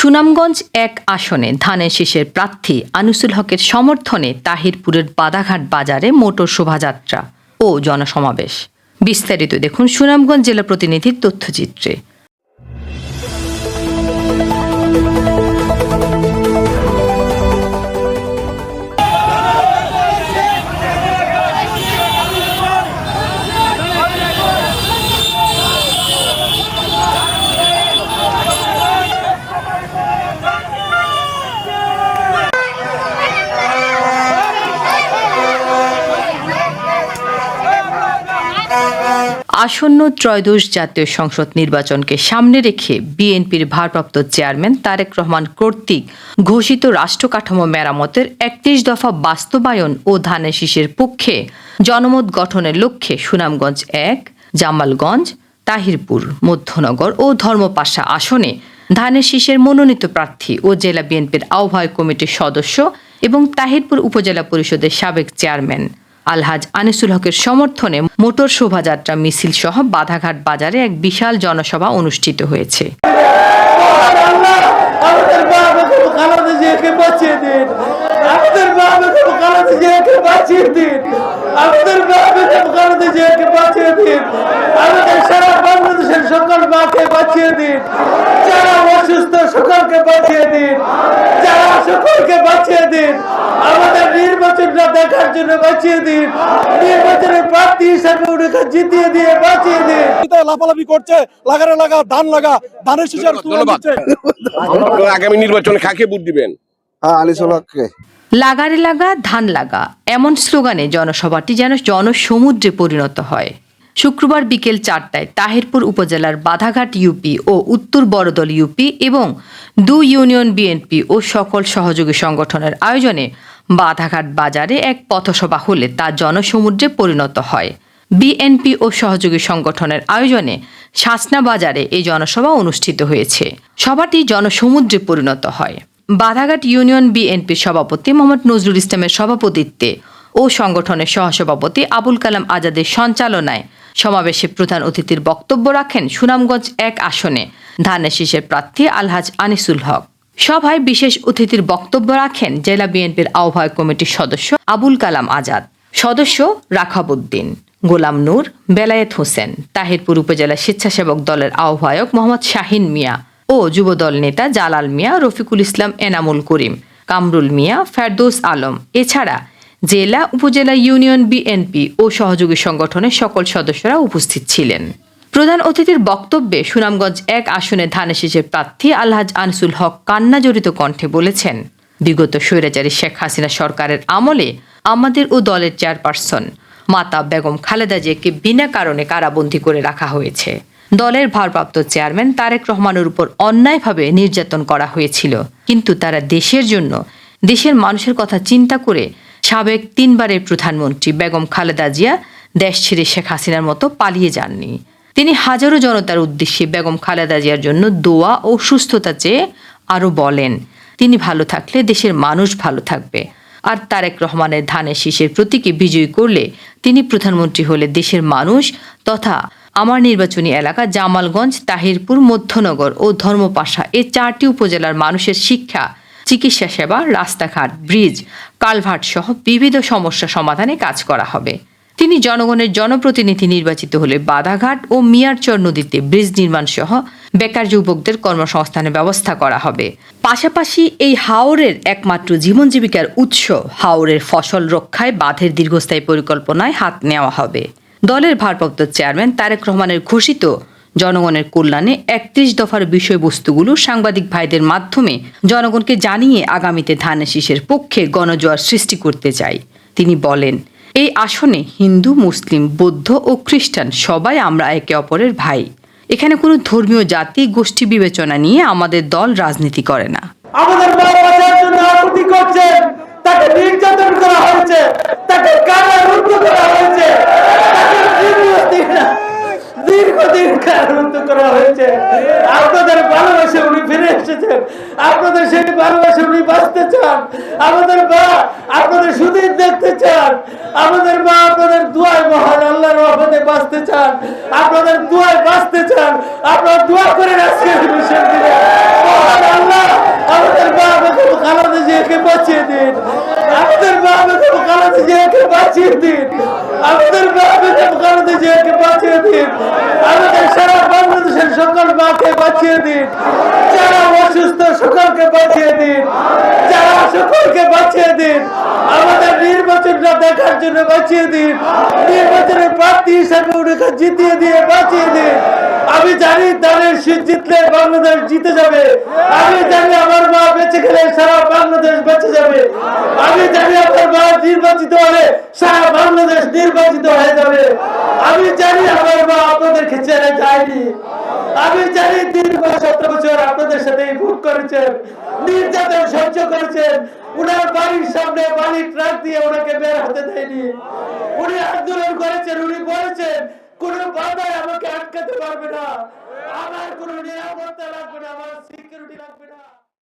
সুনামগঞ্জ এক আসনে ধানের শীষের প্রার্থী আনিসুল হকের সমর্থনে তাহিরপুরের বাদাঘাট বাজারে মোটর শোভাযাত্রা ও জনসমাবেশ। বিস্তারিত দেখুন সুনামগঞ্জ জেলা প্রতিনিধির তথ্যচিত্রে। আসন্ন ত্রয়োদশ জাতীয় সংসদ নির্বাচনকে সামনে রেখে বিএনপির ভারপ্রাপ্ত চেয়ারম্যান তারেক রহমান কর্তৃক ঘোষিত রাষ্ট্র কাঠামো মেরামতের একত্রিশ দফা বাস্তবায়ন ও ধানের শীষের পক্ষে জনমত গঠনের লক্ষ্যে সুনামগঞ্জ এক, জামালগঞ্জ, তাহিরপুর, মধ্যনগর ও ধর্মপাশা আসনে ধানের শীষের মনোনীত প্রার্থী ও জেলা বিএনপির আহ্বায়ক কমিটির সদস্য এবং তাহিরপুর উপজেলা পরিষদের সাবেক চেয়ারম্যান। আলহাজ আনিসুল হকের সমর্থনে মোটর শোভাযাত্রা মিছিল সহ বাধাঘাট বাজারে এক বিশাল জনসভা অনুষ্ঠিত হয়েছে। সকলকে বাঁচিয়ে দিন। আমাদের নির্বাচনটা দেখার জন্য বাঁচিয়ে দিন। নির্বাচনের প্রার্থী হিসাবে ওনাকে জিতিয়ে দিয়ে বাঁচিয়ে দিন। লাফালাফি করছে? লাগারে লাগা ধান লাগা ধানের আপনারা আগামী নির্বাচনে কাকে ভোট দিবেন? হ্যাঁ আলিসুল হককে লাগারে লাগা ধান লাগা এমন স্লোগানে জনসভাটি যেন জনসমুদ্রে পরিণত হয়। শুক্রবার বিকেল চারটায় তাহিরপুর উপজেলার বাধাঘাট ইউপি ও উত্তর বড়দল ইউপি এবং দু ইউনিয়ন বিএনপি ও সকল সহযোগী সংগঠনের আয়োজনে বাধাঘাট বাজারে এক পথসভা হলে তা জনসমুদ্রে পরিণত হয়। বিএনপি ও সহযোগী সংগঠনের আয়োজনে শাসনা বাজারে এই জনসভা অনুষ্ঠিত হয়েছে। সভাটি জনসমুদ্রে পরিণত হয়। বাধাঘাট ইউনিয়ন বিএনপির সভাপতি মোহাম্মদ নজরুল ইসলামের সভাপতিত্বে ও সংগঠনের সহসভাপতি আবুল কালাম আজাদের সঞ্চালনায় সমাবেশে প্রধান অতিথির বক্তব্য রাখেন সুনামগঞ্জ এক আসনে ধানের শীষের প্রার্থী আলহাজ আনিসুল হক। সভায় বিশেষ অতিথির বক্তব্য রাখেন জেলা বিএনপির আহ্বায়ক কমিটির সদস্য আবুল কালাম আজাদ। সদস্য রাখাবুদ্দিন গোলাম নূর, বেলায়েত হোসেন, তাহিরপুর উপজেলা স্বেচ্ছাসেবক দলের আহ্বায়ক মোহাম্মদ শাহিন মিয়া ও যুবদল নেতা জালাল মিয়া, রফিকুল ইসলাম, এনামুল করিম, কামরুল মিয়া, ফেরদৌস আলম। এছাড়া জেলা, উপজেলা ইউনিয়ন বিএনপি ও সহযোগী সংগঠনের সকল সদস্যরা উপস্থিত ছিলেন। প্রধান অতিথির বক্তব্যে সুনামগঞ্জ এক আসনে ধানের শীষের প্রার্থী আলহাজ আনসুল হক কান্নাজড়িত কণ্ঠে বলেছেন, বিগত স্বৈরাচারী শেখ হাসিনা সরকারের আমলে আমাদের ও দলের চেয়ারপারসন মাতা বেগম খালেদা জিয়াকে বিনা কারণে কারাবন্দী করে রাখা হয়েছে। দলের ভারপ্রাপ্ত চেয়ারম্যান তারেক রহমানের উপর অন্যায়ভাবে নির্যাতন করা হয়েছিল। কিন্তু তারা দেশের জন্য, দেশের মানুষের কথা চিন্তা করে সাবেক তিনবারের প্রধানমন্ত্রী বেগম খালেদা জিয়া দেশ ছেড়ে শেখ হাসিনার মতো পালিয়ে যাননি। তিনি হাজারো জনতার উদ্দেশ্যে বেগম খালেদা জিয়ার জন্য দোয়া ও সুস্থতা চেয়ে আরও বলেন, তিনি ভালো থাকলে দেশের মানুষ ভালো থাকবে। আর তারেক রহমানের ধানের শীষের প্রতীকে বিজয়ী করলে তিনি প্রধানমন্ত্রী হলে দেশের মানুষ তথা আমার নির্বাচনী এলাকা জামালগঞ্জ, তাহিরপুর, মধ্যনগর ও ধর্মপাশা এই চারটি উপজেলার মানুষের শিক্ষা, চিকিৎসা সেবা, রাস্তাঘাট, ব্রিজ কালভার্ট সহ বিবিধ সমস্যা সমাধানে কাজ করা হবে। তিনি জনগণের জনপ্রতিনিধি নির্বাচিত হলে বাধাঘাট ও মিয়ারচর নদীতে ব্রিজ নির্মাণ সহ বেকার যুবকদের কর্মসংস্থানের ব্যবস্থা করা হবে। পাশাপাশি এই হাওরের একমাত্র জীবন জীবিকার উৎস হাওরের ফসল রক্ষায় বাঁধের দীর্ঘস্থায়ী পরিকল্পনায় হাত নেওয়া হবে। দলের ভারপ্রাপ্ত চেয়ারম্যান তারেক রহমানের ঘোষিত জনগণের কল্যাণে একত্রিশ দফার বিষয়বস্তুগুলো সাংবাদিক ভাইদের মাধ্যমে জনগণকে জানিয়ে আগামীতে ধানের শীষের পক্ষে গণজোয়ার সৃষ্টি করতে চাই। তিনি বলেন এই আসনে হিন্দু, মুসলিম, বৌদ্ধ ও খ্রিস্টান সবাই আমরা একে অপরের ভাই। এখানে কোনো ধর্মীয় জাতি, গোষ্ঠী বিবেচনা নিয়ে আমাদের দল রাজনীতি করে না। আমাদের তাকে নির্যাতন করা হয়েছে। তাকে করা হয়েছে। তাকে দীর্ঘদিন কারারুদ্ধ করা হয়েছে। আপনাদের ভালোবাসে উনি ফিরে এসেছেন। আপনাদের সেই ভালোবাসে উনি বাঁচতে চান। আমাদের মা আপনাদের সুদীর দেখতে চান। আমাদের মা আপনাদের দুয়ায় মহান আল্লাহর রহমতে বাঁচতে চান। আপনাদের দুয়ায় বাঁচতে চান। আপনারা দোয়া করেন আজকে মিশন দিলে মহান আল্লাহ, আমাদের মা আমাকে খালাদা জিয়াকে বাঁচিয়ে দিন। আমাদের মা আমাকে খালাদা জিয়াকে বাঁচিয়ে দিন। আমাদের মা আমাকে খালাদা জিয়াকে বাঁচিয়ে সারা বাংলাদেশের সকল মাকে বাঁচিয়ে দিন। যারা অসুস্থ সকলকে বাঁচিয়ে দিন। সকলকে বাঁচিয়ে দিন। আমাদের নির্বাচনটা দেখার জন্য বাঁচিয়ে দিন। নির্বাচনের প্রার্থী হিসাবে ওনাকে জিতিয়ে দিয়ে বাঁচিয়ে দিন। আমি জানি দানের শীত জিতলে বাংলাদেশ জিতে যাবে। আমি জানি আমার মা বেঁচে গেলে সারা বাংলাদেশ বেঁচে যাবে। আমি জানি আমার মা নির্বাচিত হলে সারা বাংলাদেশ নির্বাচিত হয়ে যাবে। আমি জানি আমার মা আপনাদেরকে ছেড়ে যায়নি। আমি জানি দীর্ঘ সতেরো বছর আপনাদের সাথে ভোগ করেছেন, নির্যাতন সহ্য করেছেন। উনার বাড়ির সামনে বাড়ির ট্রাক দিয়ে ওনাকে বের হতে দেয়নি। উনি আন্দোলন করেছেন, উনি বলেছেন, কোন বাধায় আমাকে আটকাতে পারবে না। আমার কোন নিরাপত্তা লাগবে না, আমার সিকিউরিটি লাগবে না।